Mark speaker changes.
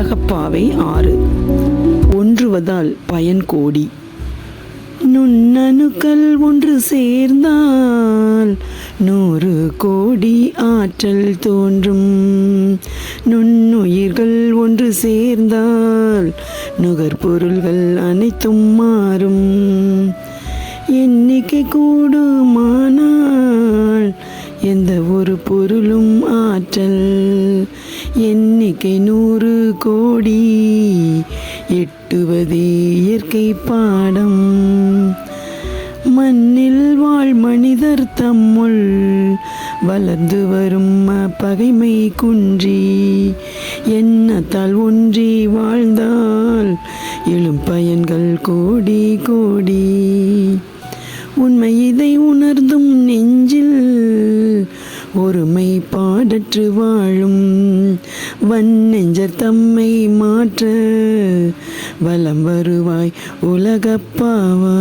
Speaker 1: உலகப்பாவை ஆறு. ஒன்றுவதால் பயன் கோடி. நுண்ணணுக்கள் ஒன்று சேர்ந்தால் நூறு கோடி ஆற்றல் தோன்றும். நுண்ணுயிர்கள் ஒன்று சேர்ந்தால் நுகர்பொருள்கள் அனைத்தும் மாறும். எண்ணிக்கை கூடுமானால் எந்த ஒரு பொருளும் ஆற்றல். எண்ணிக்கை நூறு கோடி. எட்டுவது இயற்கை பாடம். மண்ணில் வாழ் மனிதர் தம்முள். வளர்ந்து வரும் பகைமை குன்றி. எண்ணத்தால் ஒன்றி வாழ்ந்தால் எழும் பயன்கள் கோடி கோடி. உண்மை இதை உன் ஒருமை பாடற்று வாழும் வன்னெஞ்சர் தம்மை மாற்ற வலம் வருவாய் உலகப்பாவா?